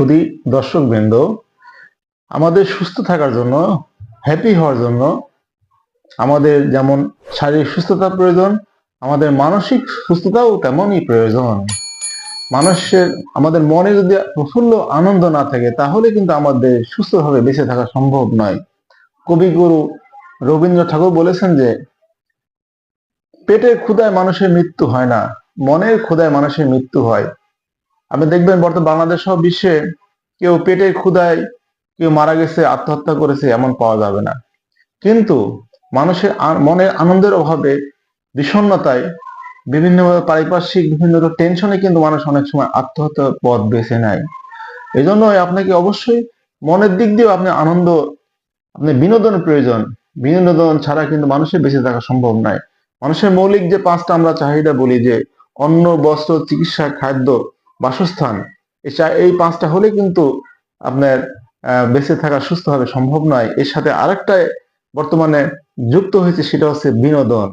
শুধু দর্শক বৃন্দ আমাদের সুস্থ থাকার জন্য হ্যাপি হওয়ার জন্য, আমাদের যেমন শারীরিক সুস্থতা প্রয়োজন, আমাদের মানসিক সুস্থতাও তেমনই প্রয়োজন। মানুষের, আমাদের মনে যদি প্রফুল্ল আনন্দ না থাকে, তাহলে কিন্তু আমাদের সুস্থভাবে বেঁচে থাকা সম্ভব নয়। কবিগুরু রবীন্দ্র ঠাকুর বলেছেন যে, পেটের ক্ষুদায় মানুষের মৃত্যু হয় না, মনের ক্ষুদায় মানুষের মৃত্যু হয়। আপনি দেখবেন বর্তমান বাংলাদেশ সহ বিশ্বে কেউ পেটের ক্ষুধায়, কেউ মারা গেছে, আত্মহত্যা করেছে, এমন পাওয়া যাবে না। কিন্তু মানুষের মনের আনন্দের অভাবে, বিষণ্ণতায় বিভিন্ন পারিপার্শ্বিক বিভিন্ন টেনশনে কিন্তু মানুষ অনেক সময় আত্মহত্যার পথ বেছে নেয়। এই জন্য আপনাকে অবশ্যই মনের দিক দিয়েও আপনি আনন্দ, আপনি বিনোদন প্রয়োজন। বিনোদন ছাড়া কিন্তু মানুষের বেঁচে থাকা সম্ভব নয়। মানুষের মৌলিক যে পাঁচটা আমরা চাহিদা বলি যে, অন্ন, বস্ত্র, চিকিৎসা, খাদ্য বাসস্থান। এই পাঁচটা হলে কিন্তু আপনার বেঁচে থাকা সুস্থভাবে সম্ভব নয়। এর সাথে আরেকটা বর্তমানে যুক্ত হয়েছে, সেটা হচ্ছে বিনোদন।